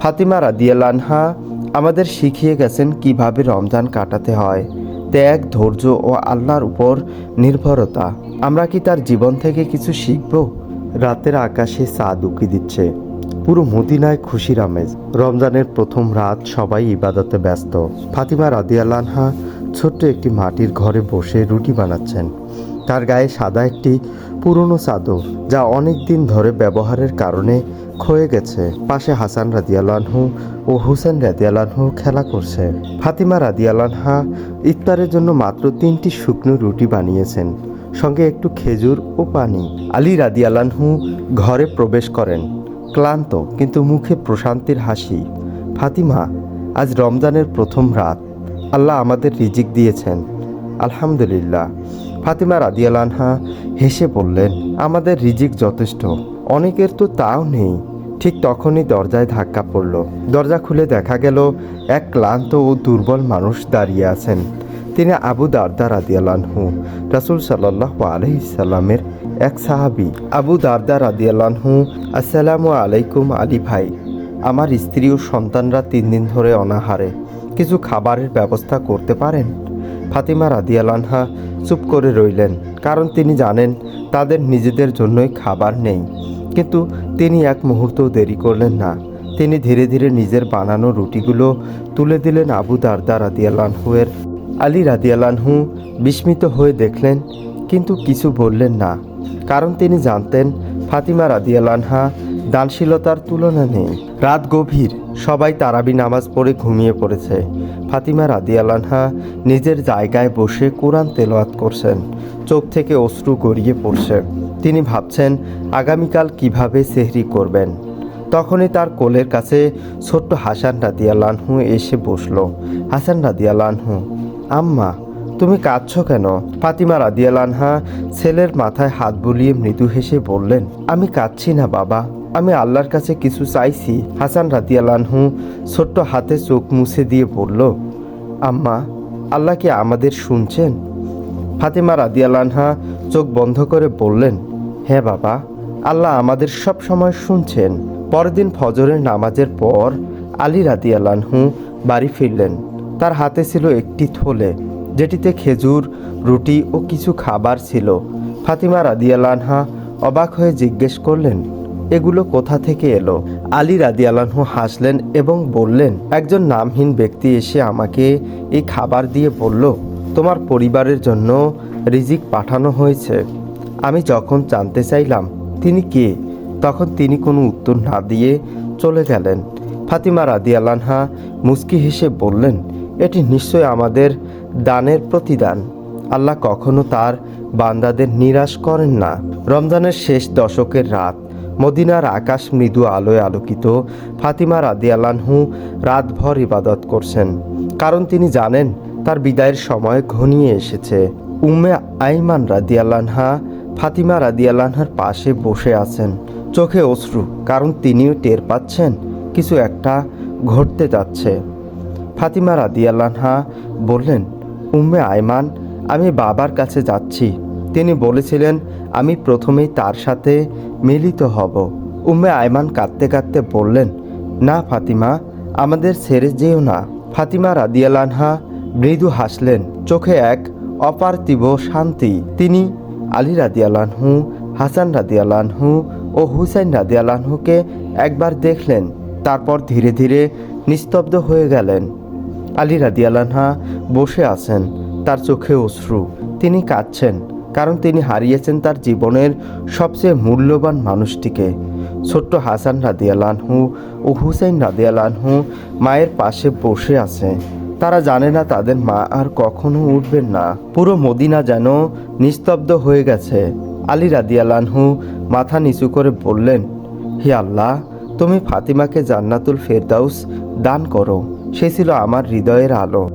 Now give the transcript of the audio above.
ফাতিমা রাদিয়ালানহা আমাদের শিখিয়ে গেছেন কীভাবে রমজান কাটাতে হয়। ত্যাগ, ধৈর্য ও আল্লাহর উপর নির্ভরতা। আমরা কি তার জীবন থেকে কিছু শিখব? রাতের আকাশে চাঁদ উকি দিচ্ছে। পুরো মদিনায় খুশির আমেজ। রমজানের প্রথম রাত সবাই ইবাদতে ব্যস্ত। ফাতিমা রাদিয়ালানহা ছোট্ট একটি মাটির ঘরে বসে রুটি বানাচ্ছেন। তার গায়ে সাদা একটি পুরনো চাদর যা অনেক দিন ধরে ব্যবহারের কারণে ক্ষয়ে গেছে। পাশে হাসান রাদিয়ালানহু ও হুসেন রাদিয়ালানহু খেলা করছে। ফাতিমা রাদিয়ালানহা ইফতারের জন্য মাত্র তিনটি শুকনো রুটি বানিয়েছেন। সঙ্গে একটু খেজুর ও পানি। আলী রাদিয়ালানহু ঘরে প্রবেশ করেন। ক্লান্ত কিন্তু মুখে প্রশান্তির হাসি। ফাতিমা, আজ রমজানের প্রথম রাত। আল্লাহ আমাদের রিজিক দিয়েছেন। আলহামদুলিল্লাহ। ফাতিমা রাদিয়ালানহা হেসে বললেন, আমাদের রিজিক যথেষ্ট। অনেকের তো তাও নেই। ঠিক তখনই দরজায় ধাক্কা পড়ল। দরজা খুলে দেখা গেল এক ক্লান্ত ও দুর্বল মানুষ দাঁড়িয়ে আছেন। তিনি আবু দারদা রাদিয়ালানহু রাসুল সাল্লাহ আলহিসাল্লামের এক সাহাবি। আবু দারদা রাদিয়ালানহু আসসালামু আলাইকুম আলী ভাই। আমার স্ত্রী ও সন্তানরা তিন দিন ধরে অনাহারে। কিছু খাবারের ব্যবস্থা করতে পারেন? ফাতিমা রাদিয়ালানহা চুপ করে রইলেন, কারণ তিনি জানেন তাদের নিজেদের জন্যই খাবার নেই। কিন্তু তিনি এক মুহূর্তও দেরি করলেন না। তিনি ধীরে ধীরে নিজের বানানো রুটিগুলো তুলে দিলেন আবু দারদা রাদিয়ালানহুয়ের আলী রাদিয়ালানহু বিস্মিত হয়ে দেখলেন, কিন্তু কিছু বললেন না। কারণ তিনি জানতেন ফাতিমা রাদিয়ালানহা দানশীলতার তুলনা নেই। রাত গভীর, সবাই তারাবি নামাজ পড়ে ঘুমিয়ে পড়েছে। ফাতিমা রাদিয়ালানহা নিজের জায়গায় বসে কোরআন তেলাওয়াত করছেন, চোখ থেকে অশ্রু গড়িয়ে পড়ছে। তিনি ভাবছেন, আগামীকাল কীভাবে সেহরি করবেন? তখনই তার কোলের কাছে ছোট্ট হাসান রাদিয়া লানহু এসে বসল। হাসান রাদিয়ালানহু আম্মা, তুমি কাঁদছ কেন? ফাতিমা রাদিয়ালানহা ছেলের মাথায় হাত বুলিয়ে মৃদু হেসে বললেন, আমি কাঁদছি না বাবা, আমি আল্লাহর কাছে কিছু চাইছি। হাসান রাদিয়ালানহু ছোট্ট হাতে চোখ মুছে দিয়ে বলল, আম্মা, আল্লাহ কি আমাদের শুনছেন? ফাতিমা রাদিয়ালানহা চোখ বন্ধ করে বললেন হ্যাঁ বাবা, আল্লাহ আমাদের সব সময় শুনছেন। পরের দিন ফজরের নামাজের পর আলী রাদিয়ালানহু বাড়ি ফিরলেন। তার হাতে ছিল একটি থলে, যেটিতে খেজুর, রুটি ও কিছু খাবার ছিল। ফাতিমা রাদিয়ালানহা অবাক হয়ে জিজ্ঞেস করলেন, এগুলো কোথা থেকে এলো? আলী রাদিয়ালানহু হাসলেন এবং বললেন, একজন নামহীন ব্যক্তি এসে আমাকে এই খাবার দিয়ে বলল, তোমার পরিবারের জন্য রিজিক পাঠানো হয়েছে। আমি যখন জানতে চাইলাম তিনি কে, তখন তিনি কোনো উত্তর না দিয়ে চলে গেলেন। ফাতিমা রাদিয়ালানহা মুস্কি হেসে বললেন, এটি নিশ্চয় আমাদের দানের প্রতিদান। আল্লাহ কখনো তার বান্দাদের নিরাশ করেন না। রমজানের শেষ দশকের রাত, মদিনার আকাশ মৃদু আলোয় আলোকিত, ফাতিমা রাদিয়ালানহু রাতভর ইবাদত করছেন। কারণ তিনি জানেন, তার বিদায়ের সময় ঘনিয়ে এসেছে। উম্মে আইমান রাদিয়ালানহা ফাতিমা রাদিয়ালানহার পাশে বসে আছেন। চোখে অশ্রু, কারণ তিনিও টের পাচ্ছেন কিছু একটা ঘটতে যাচ্ছে। ফাতিমা রাদিয়াল্লাহা বললেন, উম্মে আয়মান, আমি বাবার কাছে যাচ্ছি। তিনি বলেছিলেন, আমি প্রথমেই তার সাথে মিলিত হব। উম্মে আয়মান কাঁদতে কাঁদতে বললেন, না ফাতিমা, আমাদের ছেড়ে যেও না। ফাতিমা রাদিয়ালানহা মৃদু হাসলেন, চোখে এক অপার্থিব শান্তি। তিনি আলী রাদিয়ালানহু হাসান রাদিয়ালানহু ও হুসাইন রাদিয়ালানহুকে একবার দেখলেন, তারপর ধীরে ধীরে নিস্তব্ধ হয়ে গেলেন। আলী রাদিয়ালানহা বসে আছেন, তার চোখে অশ্রু। তিনি কাঁদছেন, কারণ তিনি হারিয়েছেন তার জীবনের সবচেয়ে মূল্যবান মানুষটিকে। ছোট্ট হাসান রাদিয়ালানহু ও হুসাইন রাদিয়ালানহু মায়ের পাশে বসে আছে। তারা জানে না তাদের মা আর কখনো উঠবেন না। পুরো মদিনা যেন নিস্তব্ধ হয়ে গেছে। আলী রাদিয়ালানহু মাথা নিচু করে বললেন, হে আল্লাহ, তুমি ফাতিমাকে জান্নাতুল ফেরদাউস দান করো। সে ছিল আমার হৃদয়ের আলো।